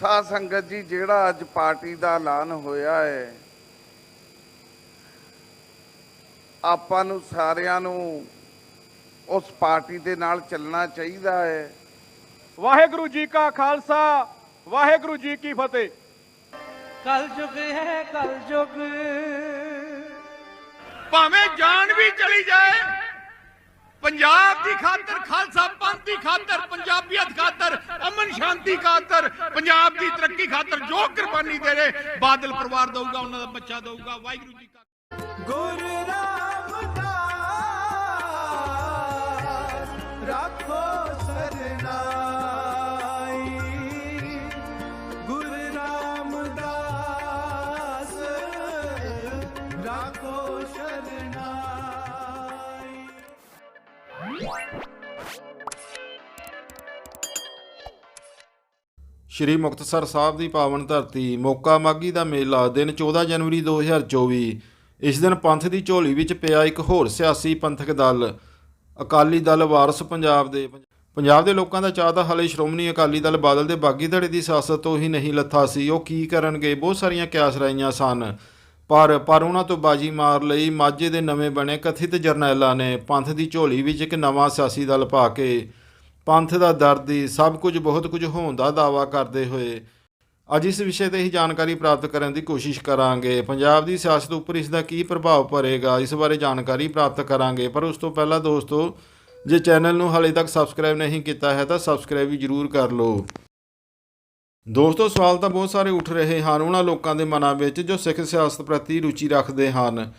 ਸਾਧ ਸੰਗਤ ਜੀ ਜਿਹੜਾ ਅੱਜ ਪਾਰਟੀ ਦਾ ਐਲਾਨ ਹੋਇਆ ਹੈ ਆਪਾਂ ਨੂੰ ਸਾਰਿਆਂ ਨੂੰ ਉਸ ਪਾਰਟੀ ਦੇ ਨਾਲ ਚੱਲਣਾ ਚਾਹੀਦਾ ਹੈ। ਵਾਹਿਗੁਰੂ ਜੀ ਕਾ ਖਾਲਸਾ ਵਾਹਿਗੁਰੂ ਜੀ ਕੀ ਫਤਿਹ। ਕਲ ਯੁਗ ਹੈ ਕਲ ਯੁਗ। ਭਾਵੇਂ ਜਾਨ ਵੀ ਚਲੀ ਜਾਏ ਪੰਜਾਬ ਦੀ ਖਾਤਰ ਖਾਲਸਾ ਪੰਥ ਖਾਤਰ, ਪੰਜਾਬੀਅਤ ਖਾਤਰ, ਅਮਨ ਸ਼ਾਂਤੀ ਖਾਤਰ, ਪੰਜਾਬ ਦੀ ਤਰੱਕੀ ਖਾਤਰ ਜੋ ਕੁਰਬਾਨੀ ਦੇ ਰਹੇ, ਬਾਦਲ ਪਰਿਵਾਰ ਦਊਗਾ, ਉਹਨਾਂ ਦਾ ਬੱਚਾ ਦਊਗਾ, ਵਾਹਿਗੁਰੂ ਜੀ ਕਾ ਗੁਰ ਰਾਮਦਾਸ ਰੱਖੋ ਸਰਨਾਈ। ਗੁਰ ਰਾਮਦਾਸ ਰੱਖੋ ਸਰਨਾਈ। ਸ਼੍ਰੀ ਮੁਕਤਸਰ ਸਾਹਿਬ ਦੀ ਪਾਵਨ ਧਰਤੀ ਮੋਕਾ ਮਾਗੀ ਦਾ ਮੇਲਾ ਦਿਨ 14 ਜਨਵਰੀ 2024 ਇਸ ਦਿਨ ਪੰਥ ਦੀ ਝੋਲੀ ਵਿੱਚ ਪਿਆ ਇੱਕ ਹੋਰ ਸਿਆਸੀ ਪੰਥਕ ਦਲ, ਅਕਾਲੀ ਦਲ ਵਾਰਸ ਪੰਜਾਬ ਦੇ। ਪੰਜਾਬ ਦੇ ਲੋਕਾਂ ਦਾ ਚਾਹ ਤਾਂ ਹਾਲੇ ਸ਼੍ਰੋਮਣੀ ਅਕਾਲੀ ਦਲ ਬਾਦਲ ਦੇ ਬਾਗੀ ਧੜੇ ਦੀ ਸਿਆਸਤ ਤੋਂ ਹੀ ਨਹੀਂ ਲੱਥਾ ਸੀ। ਉਹ ਕੀ ਕਰਨਗੇ? ਬਹੁਤ ਸਾਰੀਆਂ ਕਿਆਸ ਰਾਈਆਂ ਸਨ। ਪਰ ਪਰ ਉਹਨਾਂ ਤੋਂ ਬਾਜੀ ਮਾਰ ਲਈ ਮਾਝੇ ਦੇ ਨਵੇਂ ਬਣੇ ਕਥਿਤ ਜਰਨੈਲਾਂ ਨੇ ਪੰਥ ਦੀ ਝੋਲੀ ਵਿੱਚ ਇੱਕ ਨਵਾਂ ਸਿਆਸੀ ਦਲ ਪਾ ਕੇ ਪੰਥ ਦਾ ਦਰਦੀ ਸਭ ਕੁਝ, ਬਹੁਤ ਕੁਝ ਹੋਣ ਦਾ ਦਾਵਾ ਕਰਦੇ ਹੋਏ। ਅੱਜ ਇਸ ਵਿਸ਼ੇ ਤੇ ਹੀ ਜਾਣਕਾਰੀ ਪ੍ਰਾਪਤ ਕਰਨ ਦੀ ਕੋਸ਼ਿਸ਼ ਕਰਾਂਗੇ। ਪੰਜਾਬ ਦੀ ਸਿਆਸਤ ਉੱਪਰ ਇਸ ਦਾ ਕੀ ਪ੍ਰਭਾਵ ਪਵੇਗਾ, ਇਸ ਬਾਰੇ ਜਾਣਕਾਰੀ ਪ੍ਰਾਪਤ ਕਰਾਂਗੇ। ਪਰ ਉਸ ਤੋਂ ਪਹਿਲਾਂ ਦੋਸਤੋ, ਜੇ ਚੈਨਲ ਨੂੰ ਹਾਲੇ ਤੱਕ ਸਬਸਕ੍ਰਾਈਬ ਨਹੀਂ ਕੀਤਾ ਹੈ, ਤਾਂ ਸਬਸਕ੍ਰਾਈਬ ਵੀ ਜਰੂਰ ਕਰ ਲਓ। ਦੋਸਤੋ, ਸਵਾਲ ਤਾਂ ਬਹੁਤ ਸਾਰੇ ਉੱਠ ਰਹੇ ਹਨ। ਉਹਨਾਂ ਲੋਕਾਂ ਦੇ ਮਨਾਂ ਵਿੱਚ ਜੋ ਸਿੱਖ ਸਿਆਸਤ ਪ੍ਰਤੀ ਰੁਚੀ ਰੱਖਦੇ ਹਨ।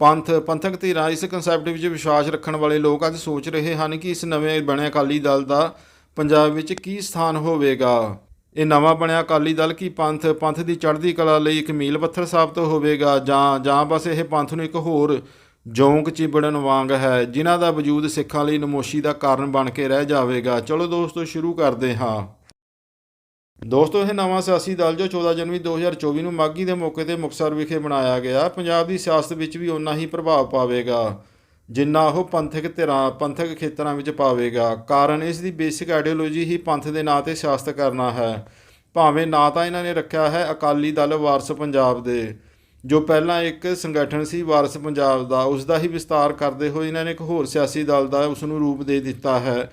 ਪੰਥ, ਪੰਥਕ ਧਿਰਾਂ ਇਸ ਕਨਸੈਪਟ ਵਿੱਚ ਵਿਸ਼ਵਾਸ ਰੱਖਣ ਵਾਲੇ ਲੋਕ ਅੱਜ ਸੋਚ ਰਹੇ ਹਨ ਕਿ ਇਸ ਨਵੇਂ ਬਣੇ ਅਕਾਲੀ ਦਲ ਦਾ ਪੰਜਾਬ ਵਿੱਚ ਕੀ ਸਥਾਨ ਹੋਵੇਗਾ। ਇਹ ਨਵਾਂ ਬਣਿਆ ਅਕਾਲੀ ਦਲ ਕੀ ਪੰਥ ਪੰਥ ਦੀ ਚੜ੍ਹਦੀ ਕਲਾ ਲਈ ਇੱਕ ਮੀਲ ਪੱਥਰ ਸਾਬਤ ਹੋਵੇਗਾ ਜਾਂ ਜਾਂ ਬਸ ਇਹ ਪੰਥ ਨੂੰ ਇੱਕ ਹੋਰ ਜੌਂਕ ਚਿਬੜਨ ਵਾਂਗ ਹੈ, ਜਿਨ੍ਹਾਂ ਦਾ ਵਜੂਦ ਸਿੱਖਾਂ ਲਈ ਨਮੋਸ਼ੀ ਦਾ ਕਾਰਨ ਬਣ ਕੇ ਰਹਿ ਜਾਵੇਗਾ। ਚਲੋ ਦੋਸਤੋ, ਸ਼ੁਰੂ ਕਰਦੇ ਹਾਂ। ਦੋਸਤੋ, ਇਹ ਨਵਾਂ ਸਿਆਸੀ ਦਲ ਜੋ 14 ਜਨਵਰੀ 2024 ਨੂੰ ਮਾਗੀ ਦੇ ਮੌਕੇ ਤੇ ਮੁਕਤਸਰ ਵਿਖੇ ਬਣਾਇਆ ਗਿਆ, ਪੰਜਾਬ ਦੀ ਸਿਆਸਤ ਵਿੱਚ ਵੀ ਉਨਾ ਹੀ ਪ੍ਰਭਾਵ ਪਾਵੇਗਾ, ਜਿੰਨਾ ਉਹ ਪੰਥਕ ਧਿਰਾਂ, ਪੰਥਕ ਖੇਤਰਾਂ ਵਿੱਚ ਪਾਵੇਗਾ। ਕਾਰਨ ਇਸ ਦੀ ਬੇਸਿਕ ਆਈਡੀਓਲੋਜੀ ਹੀ ਪੰਥ ਦੇ ਨਾਂ ਤੇ ਸਿਆਸਤ ਕਰਨਾ ਹੈ। ਭਾਵੇਂ ਨਾਂ ਤਾਂ ਇਹਨਾਂ ਨੇ ਰੱਖਿਆ ਹੈ ਅਕਾਲੀ ਦਲ ਵਾਰਸ ਪੰਜਾਬ ਦੇ, ਜੋ ਪਹਿਲਾਂ ਇੱਕ ਸੰਗਠਨ ਸੀ ਵਾਰਸ ਪੰਜਾਬ ਦਾ ਉਸ ਦਾ ਹੀ ਵਿਸਤਾਰ ਕਰਦੇ ਹੋਏ ਇਹਨਾਂ ਨੇ ਇੱਕ ਹੋਰ ਸਿਆਸੀ ਦਲ ਦਾ ਉਸ ਨੂੰ ਰੂਪ ਦੇ ਦਿੱਤਾ ਹੈ,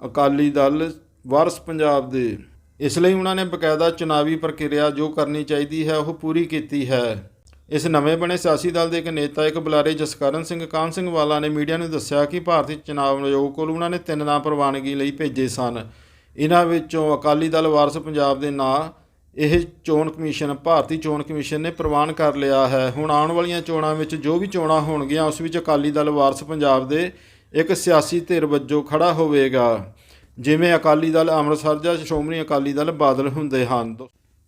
ਅਕਾਲੀ ਦਲ ਵਾਰਸ ਪੰਜਾਬ ਦੇ। ਇਸ ਲਈ ਉਹਨਾਂ ਨੇ ਬਕਾਇਦਾ ਚੁਣਾਵੀ ਪ੍ਰਕਿਰਿਆ ਜੋ ਕਰਨੀ ਚਾਹੀਦੀ ਹੈ, ਉਹ ਪੂਰੀ ਕੀਤੀ ਹੈ। ਇਸ ਨਵੇਂ ਬਣੇ ਸਿਆਸੀ ਦਲ ਦੇ ਇੱਕ ਨੇਤਾ, ਇੱਕ ਬੁਲਾਰੇ ਜਸਕਰਨ ਸਿੰਘ ਕਾਨ ਸਿੰਘ ਵਾਲਾ ਨੇ ਮੀਡੀਆ ਨੂੰ ਦੱਸਿਆ ਕਿ ਭਾਰਤੀ ਚੁਣਾਵ ਆਯੋਗ ਕੋਲ ਉਹਨਾਂ ਨੇ ਤਿੰਨ ਨਾਂ ਪ੍ਰਵਾਨਗੀ ਲਈ ਭੇਜੇ ਸਨ। ਇਹਨਾਂ ਵਿੱਚੋਂ ਅਕਾਲੀ ਦਲ ਵਾਰਸ ਪੰਜਾਬ ਦੇ ਨਾਂ, ਇਹ ਚੋਣ ਕਮਿਸ਼ਨ, ਭਾਰਤੀ ਚੋਣ ਕਮਿਸ਼ਨ ਨੇ ਪ੍ਰਵਾਨ ਕਰ ਲਿਆ ਹੈ। ਹੁਣ ਆਉਣ ਵਾਲੀਆਂ ਚੋਣਾਂ ਵਿੱਚ ਜੋ ਵੀ ਚੋਣਾਂ ਹੋਣਗੀਆਂ, ਉਸ ਵਿੱਚ ਅਕਾਲੀ ਦਲ ਵਾਰਸ ਪੰਜਾਬ ਦੇ ਇੱਕ ਸਿਆਸੀ ਧਿਰ ਵਜੋਂ ਖੜਾ ਹੋਵੇਗਾ। ਜਿਵੇਂ ਅਕਾਲੀ ਦਲ ਅੰਮ੍ਰਿਤਸਰ ਜਾਂ ਸ਼੍ਰੋਮਣੀ ਅਕਾਲੀ ਦਲ ਬਾਦਲ ਹੁੰਦੇ ਹਨ।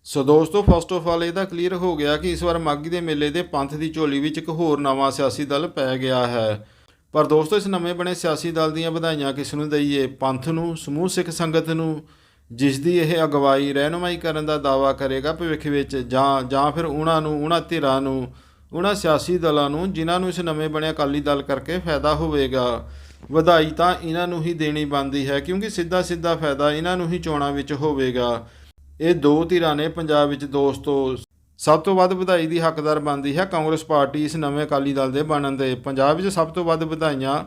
ਸੋ ਦੋਸਤੋ ਫਸਟ ਆਫ ਆਲ ਇਹ ਤਾਂ ਕਲੀਅਰ ਹੋ ਗਿਆ ਕਿ ਇਸ ਵਾਰ ਮਾਗੀ ਦੇ ਮੇਲੇ ਦੇ ਪੰਥ ਦੀ ਝੋਲੀ ਵਿੱਚ ਇੱਕ ਹੋਰ ਨਵਾਂ ਸਿਆਸੀ ਦਲ ਪੈ ਗਿਆ ਹੈ। ਪਰ ਦੋਸਤੋ, ਇਸ ਨਵੇਂ ਬਣੇ ਸਿਆਸੀ ਦਲ ਦੀਆਂ ਵਧਾਈਆਂ ਕਿਸ ਨੂੰ ਦਈਏ? ਪੰਥ ਨੂੰ, ਸਮੂਹ ਸਿੱਖ ਸੰਗਤ ਨੂੰ, ਜਿਸ ਦੀ ਇਹ ਅਗਵਾਈ, ਰਹਿਨੁਮਾਈ ਕਰਨ ਦਾ ਦਾਵਾ ਕਰੇਗਾ ਭਵਿੱਖ ਵਿੱਚ, ਜਾਂ ਜਾਂ ਫਿਰ ਉਹਨਾਂ ਨੂੰ, ਉਹਨਾਂ ਧਿਰਾਂ ਨੂੰ, ਉਹਨਾਂ ਸਿਆਸੀ ਦਲਾਂ ਨੂੰ, ਜਿਨ੍ਹਾਂ ਨੂੰ ਇਸ ਨਵੇਂ ਬਣੇ ਅਕਾਲੀ ਦਲ ਕਰਕੇ ਫਾਇਦਾ ਹੋਵੇਗਾ। ਵਧਾਈ ਤਾਂ ਇਹਨਾਂ ਨੂੰ ਹੀ ਦੇਣੀ ਬਣਦੀ ਹੈ, ਕਿਉਂਕਿ ਸਿੱਧਾ ਸਿੱਧਾ ਫਾਇਦਾ ਇਹਨਾਂ ਨੂੰ ਹੀ ਚੋਣਾਂ ਵਿੱਚ ਹੋਵੇਗਾ। ਇਹ ਦੋ ਧਿਰਾਂ ਨੇ ਪੰਜਾਬ ਵਿੱਚ ਦੋਸਤੋ ਸਭ ਤੋਂ ਵੱਧ ਵਧਾਈ ਦੀ ਹੱਕਦਾਰ ਬਣਦੀ ਹੈ। ਕਾਂਗਰਸ ਪਾਰਟੀ ਇਸ ਨਵੇਂ ਅਕਾਲੀ ਦਲ ਦੇ ਬਣਨ ਦੇ। ਪੰਜਾਬ ਵਿੱਚ ਸਭ ਤੋਂ ਵੱਧ ਵਧਾਈਆਂ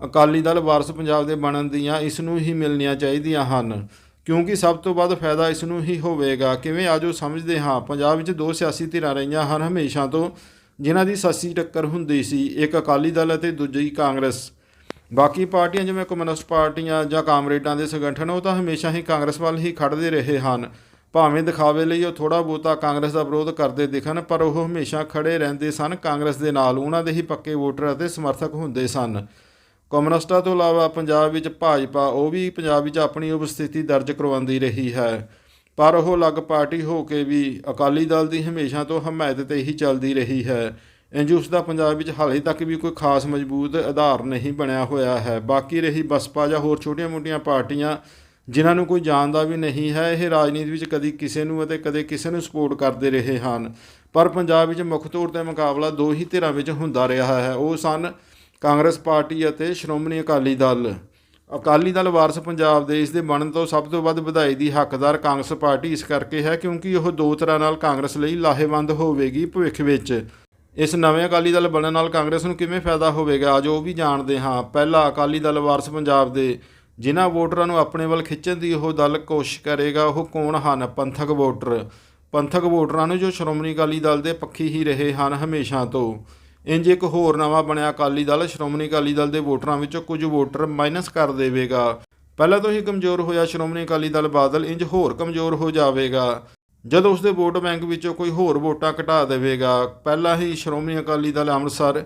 ਅਕਾਲੀ ਦਲ ਵਾਰਸ ਪੰਜਾਬ ਦੇ ਬਣਨ ਦੀਆਂ ਇਸ ਨੂੰ ਹੀ ਮਿਲਣੀਆਂ ਚਾਹੀਦੀਆਂ ਹਨ, ਕਿਉਂਕਿ ਸਭ ਤੋਂ ਵੱਧ ਫਾਇਦਾ ਇਸ ਨੂੰ ਹੀ ਹੋਵੇਗਾ। ਕਿਵੇਂ ਆਜੋ ਸਮਝਦੇ ਹਾਂ, ਪੰਜਾਬ ਵਿੱਚ ਦੋ ਸਿਆਸੀ ਧਿਰਾਂ ਰਹੀਆਂ ਹਨ ਹਮੇਸ਼ਾ ਤੋਂ, ਜਿਨ੍ਹਾਂ ਦੀ ਸੱਸੀ ਟੱਕਰ ਹੁੰਦੀ ਸੀ, ਇੱਕ ਅਕਾਲੀ ਦਲ ਅਤੇ ਦੂਜੀ ਕਾਂਗਰਸ। ਬਾਕੀ ਪਾਰਟੀਆਂ ਜਿਵੇਂ ਕਮਿਊਨਿਸਟ ਪਾਰਟੀਆਂ ਜਾਂ ਕਾਮਰੇਡਾਂ ਦੇ ਸੰਗਠਨ, ਉਹ ਤਾਂ ਹਮੇਸ਼ਾ ਹੀ ਕਾਂਗਰਸ ਵੱਲ ਹੀ ਖੜਦੇ ਰਹੇ ਹਨ। ਭਾਵੇਂ ਦਿਖਾਵੇ ਲਈ ਉਹ ਥੋੜਾ ਬਹੁਤਾ ਕਾਂਗਰਸ ਦਾ ਵਿਰੋਧ ਕਰਦੇ ਦਿਖਣ, ਪਰ ਉਹ ਹਮੇਸ਼ਾ ਖੜੇ ਰਹਿੰਦੇ ਸਨ ਕਾਂਗਰਸ ਦੇ ਨਾਲ। ਉਹਨਾਂ ਦੇ ਹੀ ਪੱਕੇ ਵੋਟਰ ਅਤੇ ਸਮਰਥਕ ਹੁੰਦੇ ਸਨ। ਕਮਿਊਨਿਸਟਾਂ ਤੋਂ ਇਲਾਵਾ ਪੰਜਾਬ ਵਿੱਚ ਭਾਜਪਾ, ਉਹ ਵੀ ਪੰਜਾਬ ਵਿੱਚ ਆਪਣੀ ਉਪਸਥਿਤੀ ਦਰਜ ਕਰਵਾਉਂਦੀ ਰਹੀ ਹੈ। ਪਰ ਉਹ ਅਲੱਗ ਪਾਰਟੀ ਹੋ ਕੇ ਵੀ ਅਕਾਲੀ ਦਲ ਦੀ ਹਮੇਸ਼ਾ ਤੋਂ ਹਮਾਇਤ ਤੇ ਹੀ ਚੱਲਦੀ ਰਹੀ ਹੈ। ਇੰਜ ਉਸ ਦਾ ਪੰਜਾਬ ਵਿੱਚ ਹਾਲੇ ਤੱਕ ਵੀ ਕੋਈ ਖਾਸ ਮਜ਼ਬੂਤ ਆਧਾਰ ਨਹੀਂ ਬਣਿਆ ਹੋਇਆ ਹੈ। ਬਾਕੀ ਰਹੀ ਬਸਪਾ ਜਾਂ ਹੋਰ ਛੋਟੀਆਂ-ਮੋਟੀਆਂ ਪਾਰਟੀਆਂ ਜਿਨ੍ਹਾਂ ਨੂੰ ਕੋਈ ਜਾਣਦਾ ਵੀ ਨਹੀਂ ਹੈ, ਇਹ ਰਾਜਨੀਤੀ ਵਿੱਚ ਕਦੀ ਕਿਸੇ ਨੂੰ ਅਤੇ ਕਦੇ ਕਿਸੇ ਨੂੰ ਸਪੋਰਟ ਕਰਦੇ ਰਹੇ ਹਨ। ਪਰ ਪੰਜਾਬ ਵਿੱਚ ਮੁੱਖ ਤੌਰ ਤੇ ਮੁਕਾਬਲਾ ਦੋ ਹੀ ਧਿਰਾਂ ਵਿੱਚ ਹੁੰਦਾ ਰਿਹਾ ਹੈ। ਉਹ ਸਨ ਕਾਂਗਰਸ ਪਾਰਟੀ ਅਤੇ ਸ਼੍ਰੋਮਣੀ ਅਕਾਲੀ ਦਲ। ਅਕਾਲੀ ਦਲ ਵਾਰਸ ਪੰਜਾਬ ਦੇ ਇਸ ਦੇ ਬਣਨ ਤੋਂ ਸਭ ਤੋਂ ਵੱਧ ਵਧਾਈ ਦੀ ਹੱਕਦਾਰ ਕਾਂਗਰਸ ਪਾਰਟੀ ਇਸ ਕਰਕੇ ਹੈ ਕਿਉਂਕਿ ਉਹ ਦੋ ਤਰ੍ਹਾਂ ਨਾਲ ਕਾਂਗਰਸ ਲਈ ਲਾਹੇਵੰਦ ਹੋਵੇਗੀ ਭਵਿੱਖ ਵਿੱਚ। ਇਸ ਨਵੇਂ ਅਕਾਲੀ ਦਲ ਬਣਨ ਨਾਲ ਕਾਂਗਰਸ ਨੂੰ ਕਿਵੇਂ ਫਾਇਦਾ ਹੋਵੇਗਾ, ਅੱਜ ਉਹ ਵੀ ਜਾਣਦੇ ਹਾਂ। ਪਹਿਲਾ ਅਕਾਲੀ ਦਲ ਵਾਰਸ ਪੰਜਾਬ ਦੇ, ਜਿਨ੍ਹਾਂ ਵੋਟਰਾਂ ਨੂੰ ਆਪਣੇ ਵੱਲ ਖਿੱਚਣ ਦੀ ਉਹ ਦਲ ਕੋਸ਼ਿਸ਼ ਕਰੇਗਾ, ਉਹ ਕੌਣ ਹਨ? ਪੰਥਕ ਵੋਟਰ। ਪੰਥਕ ਵੋਟਰਾਂ ਨੂੰ ਜੋ ਸ਼੍ਰੋਮਣੀ ਅਕਾਲੀ ਦਲ ਦੇ ਪੱਖੀ ਹੀ ਰਹੇ ਹਨ ਹਮੇਸ਼ਾ ਤੋਂ। ਇੰਜ ਇੱਕ ਹੋਰ ਨਵਾਂ ਬਣਿਆ ਅਕਾਲੀ ਦਲ, ਸ਼੍ਰੋਮਣੀ ਅਕਾਲੀ ਦਲ ਦੇ ਵੋਟਰਾਂ ਵਿੱਚੋਂ ਕੁਝ ਵੋਟਰ ਮਾਈਨਸ ਕਰ ਦੇਵੇਗਾ। ਪਹਿਲਾਂ ਤੋਂ ਹੀ ਕਮਜ਼ੋਰ ਹੋਇਆ ਸ਼੍ਰੋਮਣੀ ਅਕਾਲੀ ਦਲ ਬਾਦਲ ਇੰਜ ਹੋਰ ਕਮਜ਼ੋਰ ਹੋ ਜਾਵੇਗਾ। ਜਦੋਂ ਉਸਦੇ ਵੋਟ ਬੈਂਕ ਵਿੱਚੋਂ ਕੋਈ ਹੋਰ ਵੋਟਾਂ ਘਟਾ ਦੇਵੇਗਾ, ਪਹਿਲਾਂ ਹੀ ਸ਼੍ਰੋਮਣੀ ਅਕਾਲੀ ਦਲ ਅੰਮ੍ਰਿਤਸਰ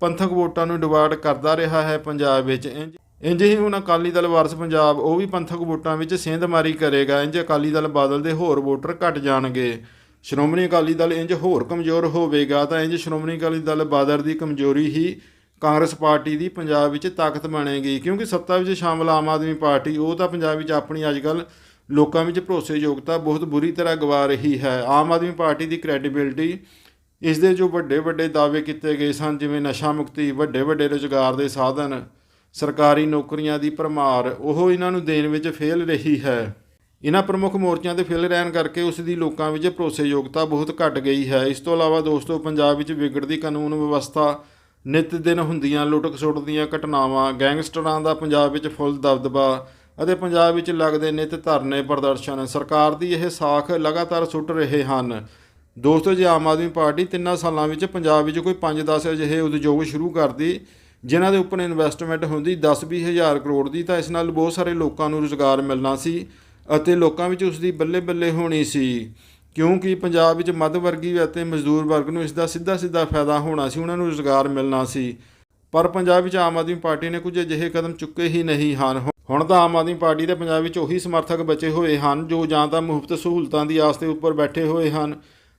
ਪੰਥਕ ਵੋਟਾਂ ਨੂੰ ਡਿਵਾਈਡ ਕਰਦਾ ਰਿਹਾ ਹੈ ਪੰਜਾਬ ਵਿੱਚ। ਇੰਜ ਇੰਜ ਹੀ ਹੁਣ ਅਕਾਲੀ ਦਲ ਵਾਰਸ ਪੰਜਾਬ, ਉਹ ਵੀ ਪੰਥਕ ਵੋਟਾਂ ਵਿੱਚ ਸੇਂਧਮਾਰੀ ਕਰੇਗਾ। ਇੰਜ ਅਕਾਲੀ ਦਲ ਬਾਦਲ ਦੇ ਹੋਰ ਵੋਟਰ ਘਟ ਜਾਣਗੇ। ਸ਼੍ਰੋਮਣੀ ਅਕਾਲੀ ਦਲ ਇੰਜ ਹੋਰ ਕਮਜ਼ੋਰ ਹੋਵੇਗਾ, ਤਾਂ ਇੰਜ ਸ਼੍ਰੋਮਣੀ ਅਕਾਲੀ ਦਲ ਬਾਦਲ ਦੀ ਕਮਜ਼ੋਰੀ ਹੀ ਕਾਂਗਰਸ ਪਾਰਟੀ ਦੀ ਪੰਜਾਬ ਵਿੱਚ ਤਾਕਤ ਬਣੇਗੀ। ਕਿਉਂਕਿ ਸੱਤਾ ਵਿੱਚ ਸ਼ਾਮਲ ਆਮ ਆਦਮੀ ਪਾਰਟੀ, ਉਹ ਤਾਂ ਪੰਜਾਬ ਵਿੱਚ ਆਪਣੀ ਅੱਜਕੱਲ ਲੋਕਾਂ ਵਿੱਚ ਭਰੋਸੇਯੋਗਤਾ ਬਹੁਤ ਬੁਰੀ ਤਰ੍ਹਾਂ ਗਵਾ ਰਹੀ ਹੈ। ਆਮ ਆਦਮੀ ਪਾਰਟੀ ਦੀ ਕ੍ਰੈਡੀਬਿਲਟੀ ਇਸ ਦੇ ਜੋ ਵੱਡੇ ਵੱਡੇ ਦਾਅਵੇ ਕੀਤੇ ਗਏ ਸਨ, ਜਿਵੇਂ ਨਸ਼ਾ ਮੁਕਤੀ, ਵੱਡੇ ਵੱਡੇ ਰੁਜ਼ਗਾਰ ਦੇ ਸਾਧਨ, ਸਰਕਾਰੀ ਨੌਕਰੀਆਂ ਦੀ ਭਰਮਾਰ, ਉਹ ਇਹਨਾਂ ਨੂੰ ਦੇਣ ਵਿੱਚ ਫੇਲ ਰਹੀ ਹੈ। ਇਹਨਾਂ ਪ੍ਰਮੁੱਖ ਮੋਰਚਿਆਂ ਤੇ ਫੇਲ ਰਹਿਣ ਕਰਕੇ ਉਸ ਦੀ ਲੋਕਾਂ ਵਿੱਚ ਭਰੋਸੇਯੋਗਤਾ ਬਹੁਤ ਘਟ ਗਈ ਹੈ। ਇਸ ਤੋਂ ਇਲਾਵਾ ਦੋਸਤੋ, ਪੰਜਾਬ ਵਿੱਚ ਵਿਗੜਦੀ ਕਾਨੂੰਨ ਵਿਵਸਥਾ, ਨਿਤ ਦਿਨ ਹੁੰਦੀਆਂ ਲੁੱਟ ਖਸੁੱਟ ਦੀਆਂ ਘਟਨਾਵਾਂ, ਗੈਂਗਸਟਰਾਂ ਦਾ ਪੰਜਾਬ ਵਿੱਚ ਫੁੱਲ ਦਬਦਬਾ ਅਤੇ ਪੰਜਾਬ ਵਿੱਚ ਲੱਗਦੇ ਨਿਤ ਧਰਨੇ ਪ੍ਰਦਰਸ਼ਨ, ਸਰਕਾਰ ਦੀ ਇਹ ਸਾਖ ਲਗਾਤਾਰ ਸੁੱਟ ਰਹੇ ਹਨ। ਦੋਸਤੋ, ਜੇ ਆਮ ਆਦਮੀ ਪਾਰਟੀ ਤਿੰਨਾਂ ਸਾਲਾਂ ਵਿੱਚ ਪੰਜਾਬ ਵਿੱਚ ਕੋਈ 5-10 ਅਜਿਹੇ ਉਦਯੋਗ ਸ਼ੁਰੂ ਕਰਦੀ, ਜਿਨ੍ਹਾਂ ਦੇ ਉੱਪਰ ਇਨਵੈਸਟਮੈਂਟ ਹੁੰਦੀ 10-20 ਹਜ਼ਾਰ ਕਰੋੜ ਦੀ, ਤਾਂ ਇਸ ਨਾਲ ਬਹੁਤ ਸਾਰੇ ਲੋਕਾਂ ਨੂੰ ਰੁਜ਼ਗਾਰ ਮਿਲਣਾ ਸੀ ਅਤੇ ਲੋਕਾਂ ਵਿੱਚ ਉਸ ਦੀ ਬੱਲੇ ਬੱਲੇ ਹੋਣੀ ਸੀ। ਕਿਉਂਕਿ ਪੰਜਾਬ ਵਿੱਚ ਮੱਧ ਵਰਗੀ ਅਤੇ ਮਜ਼ਦੂਰ ਵਰਗ ਨੂੰ ਇਸ ਦਾ ਸਿੱਧਾ ਸਿੱਧਾ ਫਾਇਦਾ ਹੋਣਾ ਸੀ, ਉਹਨਾਂ ਨੂੰ ਰੁਜ਼ਗਾਰ ਮਿਲਣਾ ਸੀ। ਪਰ ਪੰਜਾਬ ਵਿੱਚ ਆਮ ਆਦਮੀ ਪਾਰਟੀ ਨੇ ਕੁਝ ਅਜਿਹੇ ਕਦਮ ਚੁੱਕੇ ਹੀ ਨਹੀਂ ਹਨ। ਹੁਣ ਤਾਂ ਆਮ ਆਦਮੀ ਪਾਰਟੀ ਦੇ ਪੰਜਾਬ ਵਿੱਚ ਉਹੀ ਸਮਰਥਕ ਬਚੇ ਹੋਏ ਹਨ, ਜੋ ਜਾਂ ਤਾਂ ਮੁਫਤ ਸਹੂਲਤਾਂ ਦੀ ਆਸ ਦੇ ਉੱਪਰ ਬੈਠੇ ਹੋਏ ਹਨ,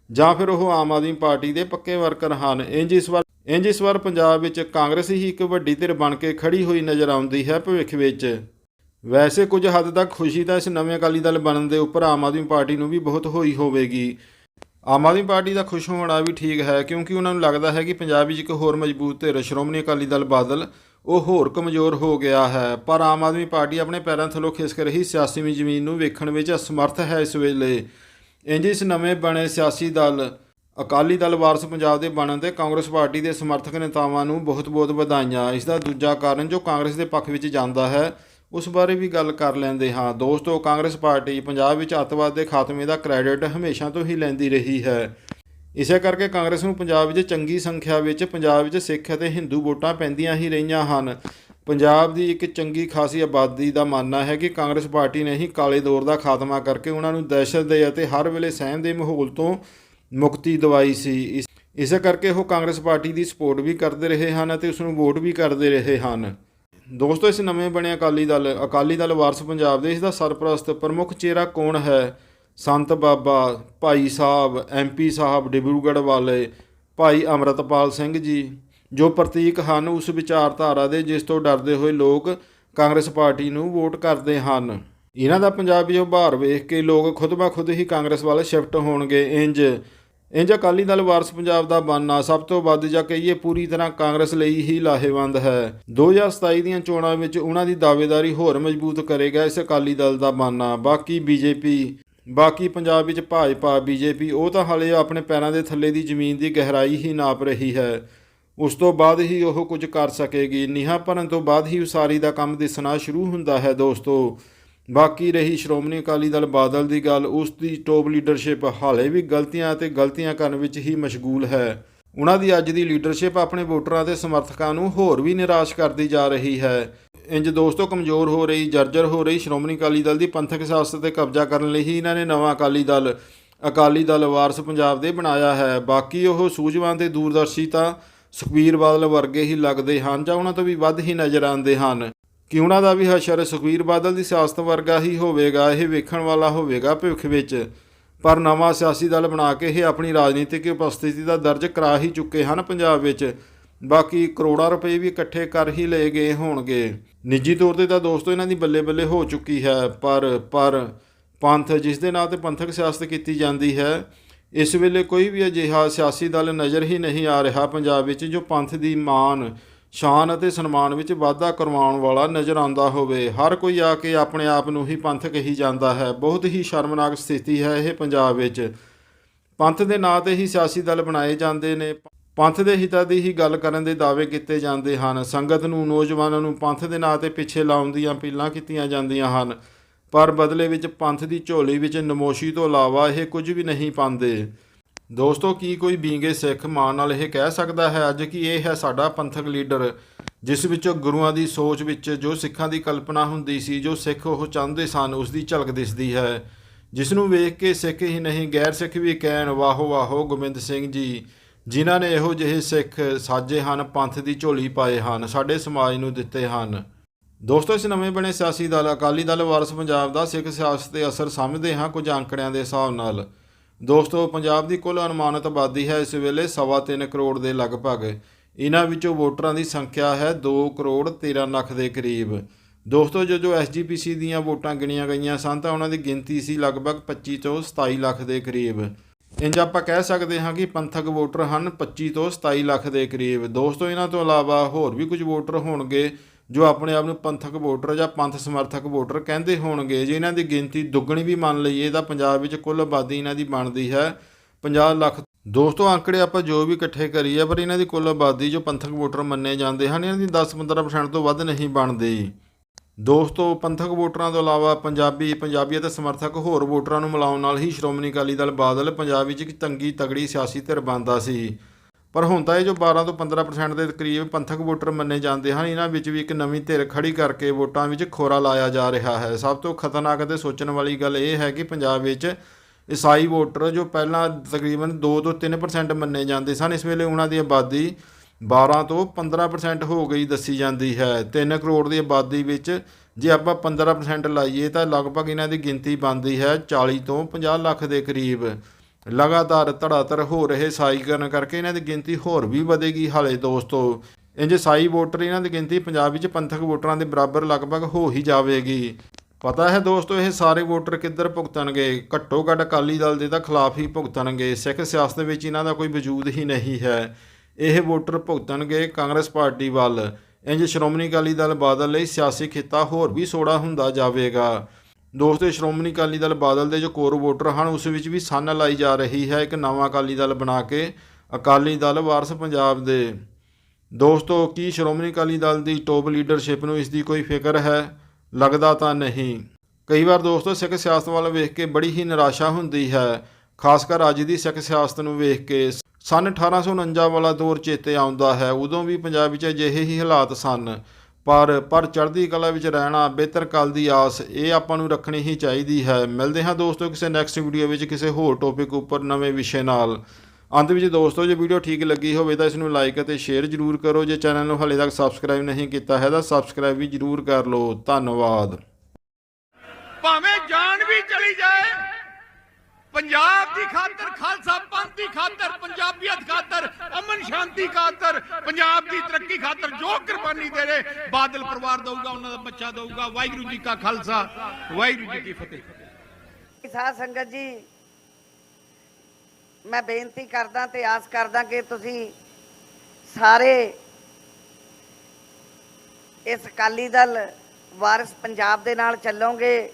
ਜਾਂ ਫਿਰ ਉਹ ਆਮ ਆਦਮੀ ਪਾਰਟੀ ਦੇ ਪੱਕੇ ਵਰਕਰ ਹਨ। ਇੰਜ ਇਸ ਵਾਰ ਇੰਜ ਇਸ ਵਾਰ ਪੰਜਾਬ ਵਿੱਚ ਕਾਂਗਰਸ ਹੀ ਇੱਕ ਵੱਡੀ ਧਿਰ ਬਣ ਕੇ ਖੜੀ ਹੋਈ ਨਜ਼ਰ ਆਉਂਦੀ ਹੈ ਭਵਿੱਖ ਵਿੱਚ। ਵੈਸੇ ਕੁਝ ਹੱਦ ਤੱਕ ਖੁਸ਼ੀ ਤਾਂ ਇਸ ਨਵੇਂ ਅਕਾਲੀ ਦਲ ਬਣਨ ਦੇ ਉੱਪਰ ਆਮ ਆਦਮੀ ਪਾਰਟੀ ਨੂੰ ਵੀ ਬਹੁਤ ਹੋਈ ਹੋਵੇਗੀ। ਆਮ ਆਦਮੀ ਪਾਰਟੀ ਦਾ ਖੁਸ਼ ਹੋਣਾ ਵੀ ਠੀਕ ਹੈ, ਕਿਉਂਕਿ ਉਹਨਾਂ ਨੂੰ ਲੱਗਦਾ ਹੈ ਕਿ ਪੰਜਾਬ ਵਿੱਚ ਇੱਕ ਹੋਰ ਮਜ਼ਬੂਤ ਧਿਰ, ਸ਼੍ਰੋਮਣੀ ਅਕਾਲੀ ਦਲ ਬਾਦਲ ਉਹ ਹੋਰ ਕਮਜ਼ੋਰ ਹੋ ਗਿਆ ਹੈ, ਪਰ ਆਮ ਆਦਮੀ ਪਾਰਟੀ ਆਪਣੇ ਪੈਰਾਂ ਥੱਲੋਂ ਖਿਸਕ ਰਹੀ ਸਿਆਸੀ ਜ਼ਮੀਨ ਨੂੰ ਵੇਖਣ ਵਿੱਚ ਅਸਮਰਥ ਹੈ ਇਸ ਵੇਲੇ। ਇੰਜ ਇਸ ਨਵੇਂ ਬਣੇ ਸਿਆਸੀ ਦਲ, ਅਕਾਲੀ ਦਲ ਵਾਰਸ ਪੰਜਾਬ ਦੇ ਬਣਨ ਤੇ ਕਾਂਗਰਸ ਪਾਰਟੀ ਦੇ ਸਮਰਥਕ ਨੇਤਾਵਾਂ ਨੂੰ ਬਹੁਤ-ਬਹੁਤ ਵਧਾਈਆਂ। ਇਸ ਦਾ ਦੂਜਾ ਕਾਰਨ ਜੋ ਕਾਂਗਰਸ ਦੇ ਪੱਖ ਵਿੱਚ ਜਾਂਦਾ ਹੈ, ਉਸ ਬਾਰੇ ਵੀ ਗੱਲ ਕਰ ਲੈਂਦੇ ਹਾਂ। ਦੋਸਤੋ, ਕਾਂਗਰਸ ਪਾਰਟੀ ਪੰਜਾਬ ਵਿੱਚ ਅੱਤਵਾਦ ਦੇ ਖਾਤਮੇ ਦਾ ਕ੍ਰੈਡਿਟ ਹਮੇਸ਼ਾ ਤੋਂ ਹੀ ਲੈਂਦੀ ਰਹੀ ਹੈ। ਇਸੇ ਕਰਕੇ ਕਾਂਗਰਸ ਨੂੰ ਪੰਜਾਬ ਵਿੱਚ ਚੰਗੀ ਸੰਖਿਆ ਵਿੱਚ, ਪੰਜਾਬ ਵਿੱਚ ਸਿੱਖ ਅਤੇ ਹਿੰਦੂ ਵੋਟਾਂ ਪੈਂਦੀਆਂ ਹੀ ਰਹੀਆਂ ਹਨ। ਪੰਜਾਬ ਦੀ ਇੱਕ ਚੰਗੀ ਖਾਸੀ ਆਬਾਦੀ ਦਾ ਮੰਨਣਾ ਹੈ ਕਿ ਕਾਂਗਰਸ ਪਾਰਟੀ ਨੇ ਹੀ ਕਾਲੇ ਦੌਰ ਦਾ ਖਾਤਮਾ ਕਰਕੇ ਉਹਨਾਂ ਨੂੰ ਦਹਿਸ਼ਤ ਦੇ ਅਤੇ ਹਰ ਵੇਲੇ ਸਹਿਮ ਦੇ ਮਾਹੌਲ ਤੋਂ ਮੁਕਤੀ ਦਿਵਾਈ ਸੀ। ਇਸ- ਇਸੇ ਕਰਕੇ ਉਹ ਕਾਂਗਰਸ ਪਾਰਟੀ ਦੀ ਸਪੋਰਟ ਵੀ ਕਰਦੇ ਰਹੇ ਹਨ ਅਤੇ ਉਸ ਨੂੰ ਵੋਟ ਵੀ ਕਰਦੇ ਰਹੇ ਹਨ। ਦੋਸਤੋ, ਇਸ ਨਵੇਂ ਬਣੇ ਅਕਾਲੀ ਦਲ ਅਕਾਲੀ ਦਲ ਵਾਰਸ ਪੰਜਾਬ ਦੇ ਇਸ ਦਾ ਸਰਪ੍ਰਸਤ ਪ੍ਰਮੁੱਖ ਚਿਹਰਾ ਕੌਣ ਹੈ? ਸੰਤ ਬਾਬਾ ਭਾਈ ਸਾਹਿਬ ਐਮਪੀ ਸਾਹਿਬ ਡਿਬਰੂਗੜ੍ਹ ਵਾਲੇ ਭਾਈ ਅਮਰਤਪਾਲ ਸਿੰਘ ਜੀ, ਜੋ ਪ੍ਰਤੀਕ ਹਨ, ਉਸ ਵਿਚਾਰਧਾਰਾ ਦੇ ਜਿਸ ਤੋਂ ਡਰਦੇ ਹੋਏ ਲੋਕ ਕਾਂਗਰਸ ਪਾਰਟੀ ਨੂੰ ਵੋਟ ਕਰਦੇ ਹਨ। ਇਹਨਾਂ ਦਾ ਪੰਜਾਬ ਵਿੱਚ ਉਭਾਰ ਵੇਖ ਕੇ ਲੋਕ ਖੁਦ ਬਾ ਖੁਦ ਹੀ ਕਾਂਗਰਸ ਵੱਲ ਸ਼ਿਫਟ ਹੋਣਗੇ, ਇੰਜ। ਇੰਜ ਅਕਾਲੀ ਦਲ ਵਾਰਸ ਪੰਜਾਬ ਦਾ ਬਾਨਾ ਸਭ ਤੋਂ ਵੱਧ ਜਾਂ ਕਹੀਏ ਪੂਰੀ ਤਰ੍ਹਾਂ ਕਾਂਗਰਸ ਲਈ ਹੀ ਲਾਹੇਵੰਦ ਹੈ। 2027 ਦੀਆਂ ਚੋਣਾਂ ਵਿੱਚ ਉਹਨਾਂ ਦੀ ਦਾਅਵੇਦਾਰੀ ਹੋਰ ਮਜ਼ਬੂਤ ਕਰੇਗਾ ਇਸ ਅਕਾਲੀ ਦਲ ਦਾ ਬਾਨਾ ਬਾਕੀ ਬੀਜੇਪੀ ਬਾਕੀ ਪੰਜਾਬ ਵਿੱਚ ਭਾਜਪਾ, ਬੀਜੇਪੀ, ਉਹ ਤਾਂ ਹਾਲੇ ਆਪਣੇ ਪੈਰਾਂ ਦੇ ਥੱਲੇ ਦੀ ਜ਼ਮੀਨ ਦੀ ਗਹਿਰਾਈ ਹੀ ਨਾਪ ਰਹੀ ਹੈ। ਉਸ ਤੋਂ ਬਾਅਦ ਹੀ ਉਹ ਕੁਝ ਕਰ ਸਕੇਗੀ। ਨੀਹਾਂ ਭਰਨ ਤੋਂ ਬਾਅਦ ਹੀ ਉਸਾਰੀ ਦਾ ਕੰਮ ਦਿਸਣਾ ਸ਼ੁਰੂ ਹੁੰਦਾ ਹੈ ਦੋਸਤੋ। ਬਾਕੀ ਰਹੀ ਸ਼੍ਰੋਮਣੀ ਅਕਾਲੀ ਦਲ ਬਾਦਲ ਦੀ ਗੱਲ, ਉਸ ਦੀ ਟੋਪ ਲੀਡਰਸ਼ਿਪ ਹਾਲੇ ਵੀ ਗਲਤੀਆਂ ਅਤੇ ਗਲਤੀਆਂ ਕਰਨ ਵਿੱਚ ਹੀ ਮਸ਼ਗੂਲ ਹੈ। ਉਹਨਾਂ ਦੀ ਅੱਜ ਦੀ ਲੀਡਰਸ਼ਿਪ ਆਪਣੇ ਵੋਟਰਾਂ ਤੇ ਸਮਰਥਕਾਂ ਨੂੰ ਹੋਰ ਵੀ ਨਿਰਾਸ਼ ਕਰਦੀ ਜਾ ਰਹੀ ਹੈ। ਇੰਜ ਦੋਸਤੋ, ਕਮਜ਼ੋਰ ਹੋ ਰਹੀ, ਜਰਜਰ ਹੋ ਰਹੀ ਸ਼੍ਰੋਮਣੀ ਅਕਾਲੀ ਦਲ ਦੀ ਪੰਥਕ ਸਿਆਸਤ ਤੇ ਕਬਜ਼ਾ ਕਰਨ ਲਈ ਹੀ ਇਹਨਾਂ ਨੇ ਨਵਾਂ ਅਕਾਲੀ ਦਲ ਅਕਾਲੀ ਦਲ ਵਾਰਸ ਪੰਜਾਬ ਦੇ ਬਣਾਇਆ ਹੈ। ਬਾਕੀ ਉਹ ਸੂਝਵਾਨ ਤੇ ਦੂਰਦਰਸ਼ੀ ਤਾਂ ਸੁਖਬੀਰ ਬਾਦਲ ਵਰਗੇ ਹੀ ਲੱਗਦੇ ਹਨ ਜਾਂ ਉਹਨਾਂ ਤੋਂ ਵੀ ਵੱਧ ਹੀ ਨਜ਼ਰ ਆਉਂਦੇ ਹਨ। ਕਿ ਉਹਨਾਂ ਦਾ ਵੀ ਹਸ਼ਰ ਸੁਖਬੀਰ ਬਾਦਲ ਦੀ ਸਿਆਸਤ ਵਰਗਾ ਹੀ ਹੋਵੇਗਾ, ਇਹ ਵੇਖਣ ਵਾਲਾ ਹੋਵੇਗਾ ਭਵਿੱਖ ਵਿੱਚ। ਪਰ ਨਵਾਂ ਸਿਆਸੀ ਦਲ ਬਣਾ ਕੇ ਇਹ ਆਪਣੀ ਰਾਜਨੀਤਿਕ ਉਪਸਥਿਤੀ ਦਾ ਦਰਜ ਕਰਾ ਹੀ ਚੁੱਕੇ ਹਨ ਪੰਜਾਬ ਵਿੱਚ। ਬਾਕੀ ਕਰੋੜਾਂ ਰੁਪਏ ਵੀ ਇਕੱਠੇ ਕਰ ਹੀ ਲਏ ਗਏ ਹੋਣਗੇ। ਨਿੱਜੀ ਤੌਰ ਤੇ ਤਾਂ ਦੋਸਤੋ ਇਹਨਾਂ ਦੀ ਬੱਲੇ ਬੱਲੇ ਹੋ ਚੁੱਕੀ ਹੈ, ਪਰ ਪਰ ਪੰਥ ਜਿਸ ਦੇ ਨਾਂ ਤੇ ਪੰਥਕ ਸਿਆਸਤ ਕੀਤੀ ਜਾਂਦੀ ਹੈ, ਇਸ ਵੇਲੇ ਕੋਈ ਵੀ ਅਜਿਹਾ ਸਿਆਸੀ ਦਲ ਨਜ਼ਰ ਹੀ ਨਹੀਂ ਆ ਰਿਹਾ ਪੰਜਾਬ ਵਿੱਚ ਜੋ ਪੰਥ ਦੀ ਮਾਨ ਸ਼ਾਨ ਅਤੇ ਸਨਮਾਨ ਵਿੱਚ ਵਾਧਾ ਕਰਵਾਉਣ ਵਾਲਾ ਨਜ਼ਰ ਆਉਂਦਾ ਹੋਵੇ। ਹਰ ਕੋਈ ਆ ਕੇ ਆਪਣੇ ਆਪ ਨੂੰ ਹੀ ਪੰਥ ਕਹੀ ਜਾਂਦਾ ਹੈ। ਬਹੁਤ ਹੀ ਸ਼ਰਮਨਾਕ ਸਥਿਤੀ ਹੈ ਇਹ ਪੰਜਾਬ ਵਿੱਚ। ਪੰਥ ਦੇ ਨਾਂ ਤੇ ਹੀ ਸਿਆਸੀ ਦਲ ਬਣਾਏ ਜਾਂਦੇ ਨੇ। ਪੰਥ ਦੇ ਹਿੱਤਾਂ ਦੀ ਹੀ ਗੱਲ ਕਰਨ ਦੇ ਦਾਅਵੇ ਕੀਤੇ ਜਾਂਦੇ ਹਨ। ਸੰਗਤ ਨੂੰ, ਨੌਜਵਾਨਾਂ ਨੂੰ ਪੰਥ ਦੇ ਨਾਂ ਤੇ ਪਿੱਛੇ ਲਾਉਣ ਦੀਆਂ ਅਪੀਲਾਂ ਕੀਤੀਆਂ ਜਾਂਦੀਆਂ ਹਨ। ਪਰ ਬਦਲੇ ਵਿੱਚ ਪੰਥ ਦੀ ਝੋਲੀ ਵਿੱਚ ਨਮੋਸ਼ੀ ਤੋਂ ਇਲਾਵਾ ਇਹ ਕੁਝ ਵੀ ਨਹੀਂ ਪਾਉਂਦੇ। ਦੋਸਤੋ, ਕੀ ਕੋਈ ਬੀਂਗੇ ਸਿੱਖ ਮਾਨ ਨਾਲ ਇਹ ਕਹਿ ਸਕਦਾ ਹੈ ਅੱਜ ਕਿ ਇਹ ਹੈ ਸਾਡਾ ਪੰਥਕ ਲੀਡਰ, ਜਿਸ ਵਿੱਚੋਂ ਗੁਰੂਆਂ ਦੀ ਸੋਚ ਵਿੱਚ ਜੋ ਸਿੱਖਾਂ ਦੀ ਕਲਪਨਾ ਹੁੰਦੀ ਸੀ, ਜੋ ਸਿੱਖ ਉਹ ਚਾਹੁੰਦੇ ਸਨ, ਉਸ ਦੀ ਝਲਕ ਦਿਸਦੀ ਹੈ। ਜਿਸ ਨੂੰ ਵੇਖ ਕੇ ਸਿੱਖ ਹੀ ਨਹੀਂ, ਗੈਰ ਸਿੱਖ ਵੀ ਕਹਿਣ, ਵਾਹੋ ਵਾਹੋ ਗੋਬਿੰਦ ਸਿੰਘ ਜੀ, ਜਿਨ੍ਹਾਂ ਨੇ ਇਹੋ ਜਿਹੇ ਸਿੱਖ ਸਾਜੇ ਹਨ, ਪੰਥ ਦੀ ਝੋਲੀ ਪਾਏ ਹਨ, ਸਾਡੇ ਸਮਾਜ ਨੂੰ ਦਿੱਤੇ ਹਨ। ਦੋਸਤੋ, ਇਸ ਨਵੇਂ ਬਣੇ ਸਿਆਸੀ ਦਲ, ਅਕਾਲੀ ਦਲ, ਵਾਰਸ ਪੰਜਾਬ ਦਾ ਸਿੱਖ ਸਿਆਸਤ ਤੇ ਅਸਰ ਸਮਝਦੇ ਹਾਂ ਕੁਝ ਅੰਕੜਿਆਂ ਦੇ ਹਿਸਾਬ ਨਾਲ। ਦੋਸਤੋ, ਪੰਜਾਬ ਦੀ ਕੁੱਲ ਅਨੁਮਾਨਿਤ ਆਬਾਦੀ ਹੈ ਇਸ ਵੇਲੇ ਸਵਾ ਤਿੰਨ ਕਰੋੜ ਦੇ ਲਗਭਗ। ਇਹਨਾਂ ਵਿੱਚੋਂ ਵੋਟਰਾਂ ਦੀ ਸੰਖਿਆ ਹੈ 2 ਕਰੋੜ 13 ਲੱਖ ਦੇ ਕਰੀਬ। ਦੋਸਤੋ ਜੋ ਜੋ ਐਸਜੀਪੀਸੀ ਦੀਆਂ ਵੋਟਾਂ ਗਿਣੀਆਂ ਗਈਆਂ ਸਨ, ਤਾਂ ਉਹਨਾਂ ਦੀ ਗਿਣਤੀ ਸੀ ਲਗਭਗ 25 ਤੋਂ 27 ਲੱਖ ਦੇ ਕਰੀਬ। ਇੰਜ ਆਪਾਂ ਕਹਿ ਸਕਦੇ ਹਾਂ ਕਿ ਪੰਥਕ ਵੋਟਰ ਹਨ 25 ਤੋਂ 27 ਲੱਖ ਦੇ ਕਰੀਬ। ਦੋਸਤੋ, ਇਹਨਾਂ ਤੋਂ ਇਲਾਵਾ ਹੋਰ ਵੀ ਕੁਝ ਵੋਟਰ ਹੋਣਗੇ। ਜੋ ਆਪਣੇ ਆਪ ਨੂੰ ਪੰਥਕ ਵੋਟਰ ਜਾਂ ਪੰਥ ਸਮਰਥਕ ਵੋਟਰ ਕਹਿੰਦੇ ਹੋਣਗੇ। ਜੇ ਇਹਨਾਂ ਦੀ ਗਿਣਤੀ ਦੁੱਗਣੀ ਵੀ ਮੰਨ ਲਈਏ ਤਾਂ ਪੰਜਾਬ ਵਿੱਚ ਕੁੱਲ ਆਬਾਦੀ ਇਹਨਾਂ ਦੀ ਬਣਦੀ ਹੈ 50 ਲੱਖ। ਦੋਸਤੋ, ਅੰਕੜੇ, ਆਪਾਂ ਜੋ ਵੀ ਇਕੱਠੇ ਕਰੀਏ ਪਰ ਇਹਨਾਂ ਦੀ ਕੁੱਲ ਆਬਾਦੀ ਜੋ ਪੰਥਕ ਵੋਟਰ ਮੰਨੇ ਜਾਂਦੇ ਹਨ, ਇਹਨਾਂ ਦੀ 10-15% ਤੋਂ ਵੱਧ ਨਹੀਂ ਬਣਦੀ। ਦੋਸਤੋ, ਪੰਥਕ ਵੋਟਰਾਂ ਤੋਂ ਇਲਾਵਾ ਪੰਜਾਬੀ ਪੰਜਾਬੀ ਅਤੇ ਸਮਰਥਕ ਹੋਰ ਵੋਟਰਾਂ ਨੂੰ ਮਿਲਾਉਣ ਨਾਲ ਹੀ ਸ਼੍ਰੋਮਣੀ ਅਕਾਲੀ ਦਲ ਬਾਦਲ ਪੰਜਾਬ ਵਿੱਚ ਇੱਕ ਤੰਗੀ ਤਗੜੀ ਸਿਆਸੀ ਧਿਰ ਬਣਦਾ ਸੀ। ਪਰ ਹੁਣ ਤਾਂ ਇਹ ਜੋ 12 ਤੋਂ 15% ਦੇ ਕਰੀਬ ਪੰਥਕ ਵੋਟਰ ਮੰਨੇ ਜਾਂਦੇ ਹਨ, ਇਹਨਾਂ ਵਿੱਚ ਵੀ ਇੱਕ ਨਵੀਂ ਧਿਰ ਖੜੀ ਕਰਕੇ ਵੋਟਾਂ ਵਿੱਚ ਖੋਰਾ ਲਾਇਆ ਜਾ ਰਿਹਾ ਹੈ। ਸਭ ਤੋਂ ਖਤਰਨਾਕ ਅਤੇ ਸੋਚਣ ਵਾਲੀ ਗੱਲ ਇਹ ਹੈ ਕਿ ਪੰਜਾਬ ਵਿੱਚ ਈਸਾਈ ਵੋਟਰ ਜੋ ਪਹਿਲਾਂ ਤਕਰੀਬਨ 2 ਤੋਂ 3% ਮੰਨੇ ਜਾਂਦੇ ਸਨ, ਇਸ ਵੇਲੇ ਉਹਨਾਂ ਦੀ ਆਬਾਦੀ 12 ਤੋਂ 15% ਹੋ ਗਈ ਦੱਸੀ ਜਾਂਦੀ ਹੈ। 3 ਕਰੋੜ ਦੀ ਆਬਾਦੀ ਵਿੱਚ ਜੇ ਆਪਾਂ 15% ਲਾਈਏ ਤਾਂ ਲਗਭਗ ਇਹਨਾਂ ਦੀ ਗਿਣਤੀ ਬਣਦੀ ਹੈ 40 ਤੋਂ 50 ਲੱਖ ਦੇ ਕਰੀਬ। ਲਗਾਤਾਰ ਧੜਾਧੜ ਹੋ ਰਹੇ ਸਾਈਕਰਨ ਕਰਕੇ ਇਹਨਾਂ ਦੀ ਗਿਣਤੀ ਹੋਰ ਵੀ ਵਧੇਗੀ। ਹਾਲੇ ਦੋਸਤੋ, ਇੰਜ ਸਾਈ ਵੋਟਰ ਇਹਨਾਂ ਦੀ ਗਿਣਤੀ ਪੰਜਾਬ ਵਿੱਚ ਪੰਥਕ ਵੋਟਰਾਂ ਦੇ ਬਰਾਬਰ ਲਗਭਗ ਹੋ ਹੀ ਜਾਵੇਗੀ। ਪਤਾ ਹੈ ਦੋਸਤੋ, ਇਹ ਸਾਰੇ ਵੋਟਰ ਕਿੱਧਰ ਭੁਗਤਣਗੇ? ਘੱਟੋ ਘੱਟ ਅਕਾਲੀ ਦਲ ਦੇ ਤਾਂ ਖਿਲਾਫ ਹੀ ਭੁਗਤਣਗੇ। ਸਿੱਖ ਸਿਆਸਤ ਵਿੱਚ ਇਹਨਾਂ ਦਾ ਕੋਈ ਵਜੂਦ ਹੀ ਨਹੀਂ ਹੈ। ਇਹ ਵੋਟਰ ਭੁਗਤਣਗੇ ਕਾਂਗਰਸ ਪਾਰਟੀ ਵੱਲ। ਇੰਜ ਸ਼੍ਰੋਮਣੀ ਅਕਾਲੀ ਦਲ ਬਾਦਲ ਲਈ ਸਿਆਸੀ ਖਿੱਤਾ ਹੋਰ ਵੀ ਸੋੜਾ ਹੁੰਦਾ ਜਾਵੇਗਾ। ਦੋਸਤੋ ਸ਼੍ਰੋਮਣੀ ਅਕਾਲੀ ਦਲ ਬਾਦਲ ਦੇ ਜੋ ਕੋਰ ਵੋਟਰ ਹਨ, ਉਸ ਵਿੱਚ ਵੀ ਸੰਨ ਲਾਈ ਜਾ ਰਹੀ ਹੈ ਇੱਕ ਨਵਾਂ ਅਕਾਲੀ ਦਲ ਬਣਾ ਕੇ, ਅਕਾਲੀ ਦਲ ਵਾਰਸ ਪੰਜਾਬ ਦੇ। ਦੋਸਤੋ, ਕੀ ਸ਼੍ਰੋਮਣੀ ਅਕਾਲੀ ਦਲ ਦੀ ਟੋਪ ਲੀਡਰਸ਼ਿਪ ਨੂੰ ਇਸ ਦੀ ਕੋਈ ਫਿਕਰ ਹੈ? ਲੱਗਦਾ ਤਾਂ ਨਹੀਂ। ਕਈ ਵਾਰ ਦੋਸਤੋ, ਸਿੱਖ ਸਿਆਸਤ ਵੱਲ ਵੇਖ ਕੇ ਬੜੀ ਹੀ ਨਿਰਾਸ਼ਾ ਹੁੰਦੀ ਹੈ, ਖਾਸ ਕਰ ਅੱਜ ਦੀ ਸਿੱਖ ਸਿਆਸਤ ਨੂੰ ਵੇਖ ਕੇ। ਸਨ 1849 ਵਾਲਾ ਦੌਰ ਚੇਤੇ ਆਉਂਦਾ ਹੈ, ਉਦੋਂ ਵੀ ਪੰਜਾਬ ਵਿੱਚ ਅਜਿਹੇ ਹੀ ਹਾਲਾਤ ਸਨ। ਪਰ ਪਰ ਚੜ੍ਹਦੀ ਕਲਾ ਵਿੱਚ ਰਹਿਣਾ ਬਿਹਤਰ ਕੱਲ ਦੀ ਆਸ, ਇਹ ਆਪਾਂ ਨੂੰ ਰੱਖਣੀ ਹੀ ਚਾਹੀਦੀ ਹੈ। ਮਿਲਦੇ ਹਾਂ ਦੋਸਤੋ ਕਿਸੇ ਨੈਕਸਟ ਵੀਡੀਓ ਵਿੱਚ ਕਿਸੇ ਹੋਰ ਟੌਪਿਕ ਉੱਪਰ ਨਵੇਂ ਵਿਸ਼ੇ ਨਾਲ। ਅੰਤ ਵਿੱਚ ਦੋਸਤੋ, ਜੇ ਵੀਡੀਓ ਠੀਕ ਲੱਗੀ ਹੋਵੇ ਤਾਂ ਇਸ ਨੂੰ ਲਾਈਕ ਅਤੇ ਸ਼ੇਅਰ ਜ਼ਰੂਰ ਕਰੋ। ਜੇ ਚੈਨਲ ਨੂੰ ਹਾਲੇ ਤੱਕ ਸਬਸਕ੍ਰਾਈਬ ਨਹੀਂ ਕੀਤਾ ਹੈ ਤਾਂ ਸਬਸਕ੍ਰਾਈਬ ਵੀ ਜ਼ਰੂਰ ਕਰ ਲਓ। ਧੰਨਵਾਦ। ਭਾਵੇਂ ਜਾਨ ਵੀ ਚਲੀ ਜਾਏ ਪੰਜਾਬ ਦੀ ਖਾਤਰ, ਖਾਲਸਾ ਪੰਥ ਦੀ ਖਾਤਰ, ਪੰਜਾਬੀਅਤ ਖਾਤਰ, ਅਮਨ ਸ਼ਾਂਤੀ ਖਾਤਰ, ਪੰਜਾਬ ਦੀ ਤਰੱਕੀ ਖਾਤਰ ਜੋ ਕੁਰਬਾਨੀ ਦੇ ਰਹੇ, ਬਾਦਲ ਪਰਿਵਾਰ ਦਊਗਾ, ਉਹਨਾਂ ਦਾ ਬੱਚਾ ਦਊਗਾ, ਵਾਹਿਗੁਰੂ ਜੀ ਕਾ ਖਾਲਸਾ, ਵਾਹਿਗੁਰੂ ਜੀ ਕੀ ਫਤਿਹ। ਸਾਧ ਸੰਗਤ ਜੀ, ਮੈਂ ਬੇਨਤੀ ਕਰਦਾ ਤੇ ਆਸ ਕਰਦਾ ਕਿ ਤੁਸੀਂ ਸਾਰੇ ਇਸ ਅਕਾਲੀ ਦਲ ਵਾਰਿਸ ਪੰਜਾਬ ਦੇ ਨਾਲ ਚੱਲੋਗੇ।